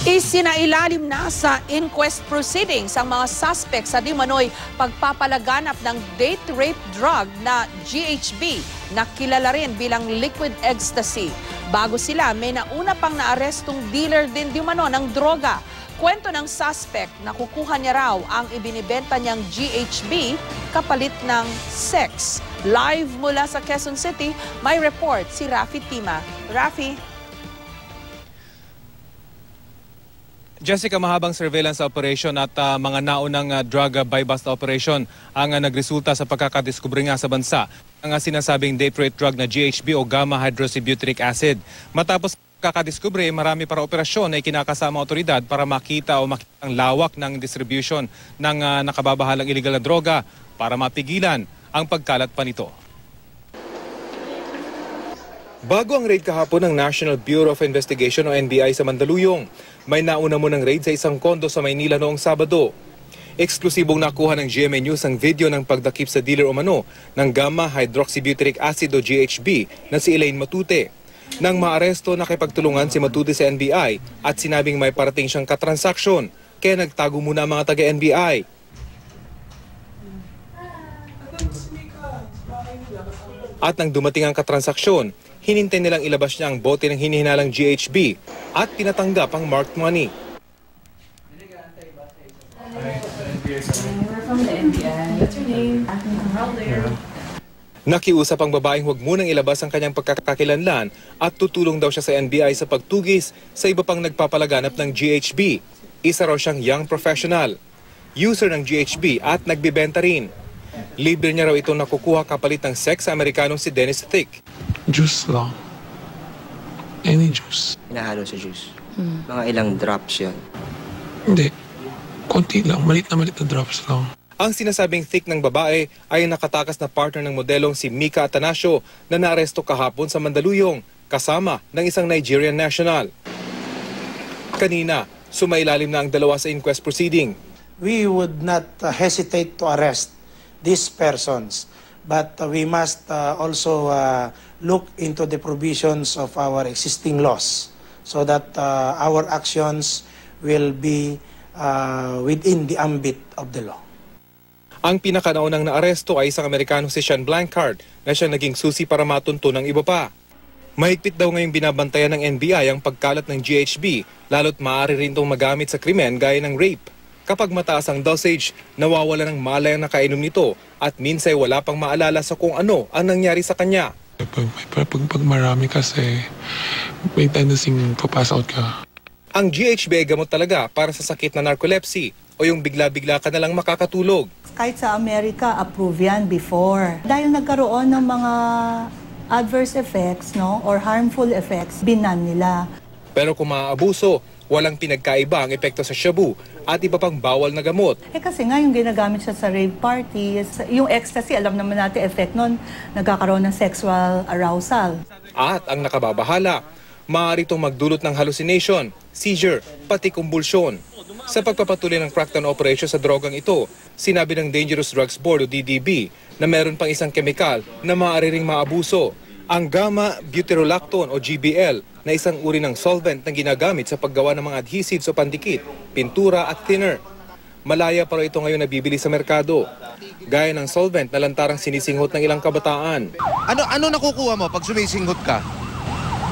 Isinailalim na sa inquest proceedings ang mga suspects sa Dimanoy pagpapalaganap ng date rape drug na GHB na kilala rin bilang liquid ecstasy. Bago sila, may nauna pang naarestong dealer din Dimano ng droga. Kwento ng suspect na kukuha niya raw ang ibinibenta niyang GHB kapalit ng sex. Live mula sa Quezon City, may report si Rafi Tima. Rafi? Jessica, mahabang surveillance operation at ah, mga naunang ah, drug uh, buy-bust operation ang ah, nagresulta sa pagkakadiskubre nga sa bansa ang ah, sinasabing date rape drug na GHB o gamma hydroxybutyric acid. Matapos kakadiskubre, marami para operasyon na ikinakasama otoridad para makita o makita ang lawak ng distribution ng ah, nakababahalang illegal na droga para mapigilan ang pagkalat pa nito. Bago ang raid kahapon ng National Bureau of Investigation o NBI sa Mandaluyong, may nauna mo ng raid sa isang kondo sa Maynila noong Sabado. Eksklusibong nakuha ng GMA News ang video ng pagdakip sa dealer umano ng gamma hydroxybutyric acid o GHB na si Elaine Matute. Nang maaresto, nakipagtulungan si Matute sa NBI at sinabing may parating siyang katransaksyon, kaya nagtago muna ang mga taga-NBI. At nang dumating ang katransaksyon, hinintay nilang ilabas niya ang bote ng hinihinalang GHB at tinatanggap ang marked money. Nakiusap ang babaeng huwag munang ilabas ang kanyang pagkakakilanlan at tutulong daw siya sa NBI sa pagtugis sa iba pang nagpapalaganap ng GHB. Isa raw siyang young professional, user ng GHB at nagbibenta rin. Libre niya raw itong nakukuha kapalit ng sex sa Amerikanong si Dennis Thick. Juice lang. Any juice. Hinahalo sa juice. Mga ilang drops yon. Hindi. Konti lang. Malit na malit na drops lang. Ang sinasabing thick ng babae ay nakatakas na partner ng modelong si Mika Atanasio na naaresto kahapon sa Mandaluyong kasama ng isang Nigerian national. Kanina, sumailalim na ang dalawa sa inquest proceeding. we would not uh, hesitate to arrest these persons. But uh, we must uh, also uh, look into the provisions of our existing laws so that uh, our actions will be uh, within the ambit of the law. Ang pinakanaunang naaresto ay isang Amerikanong si Sean Blancard na siya naging susi para matunto ng iba pa. Mahigpit daw ngayong binabantayan ng NBI ang pagkalat ng GHB lalo't maaari rin itong magamit sa krimen gaya ng rape. Kapag mataas ang dosage, nawawala ng malay ang nakainom nito at minsay wala pang maalala sa kung ano ang nangyari sa kanya. Pag, pag, pag, pag marami kasi, may tendency papass out ka. Ang GHB ay gamot talaga para sa sakit na narcolepsy o yung bigla-bigla ka na lang makakatulog. Kahit sa Amerika, approve yan before. Dahil nagkaroon ng mga adverse effects no, or harmful effects, binan nila. Pero kung maaabuso, walang pinagkaiba ang epekto sa shabu at iba pang bawal na gamot. Eh kasi nga yung ginagamit siya sa rave party, yung ecstasy, alam naman natin effect nun, nagkakaroon ng sexual arousal. At ang nakababahala, maaari itong magdulot ng hallucination, seizure, pati kumbulsyon. Sa pagpapatuloy ng crackdown operation sa drogang ito, sinabi ng Dangerous Drugs Board o DDB na meron pang isang kemikal na maaari ring maabuso, ang gamma butyrolactone o GBL na isang uri ng solvent na ginagamit sa paggawa ng mga adhesives o pandikit, pintura at thinner. Malaya pa raw ito ngayon nabibili sa merkado. Gaya ng solvent na lantarang sinisinghot ng ilang kabataan. Ano ano nakukuha mo pag sumisinghot ka?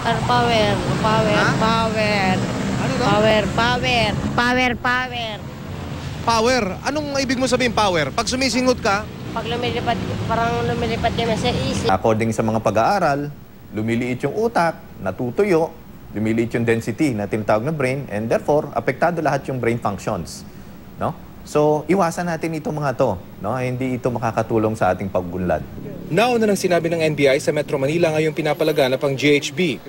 Ano power, power, Ha? power. Ano to? Power, power, power, power. Power. Anong ibig mo sabihin power? Pag sumisinghot ka, Pag lumilipad, parang lumilipad kami sa isip. According sa mga pag-aaral, lumiliit yung utak, natutuyo, lumiliit yung density na tinatawag na brain, and therefore, apektado lahat yung brain functions. No? So, iwasan natin ito mga to. No? Hindi ito makakatulong sa ating paggunlad. Nauna nang sinabi ng NBI sa Metro Manila ngayong pinapalaganap ang GHB.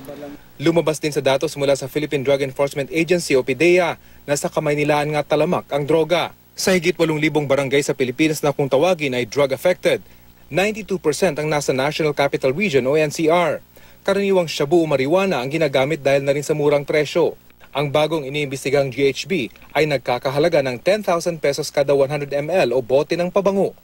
Lumabas din sa datos mula sa Philippine Drug Enforcement Agency o PDEA na sa kamay nilaan nga talamak ang droga. Sa higit 8,000 barangay sa Pilipinas na kung tawagin ay drug affected, 92% ang nasa National Capital Region o NCR. Karaniwang shabu o marijuana ang ginagamit dahil na rin sa murang presyo. Ang bagong iniimbestigang GHB ay nagkakahalaga ng 10,000 pesos kada 100 ml o bote ng pabango.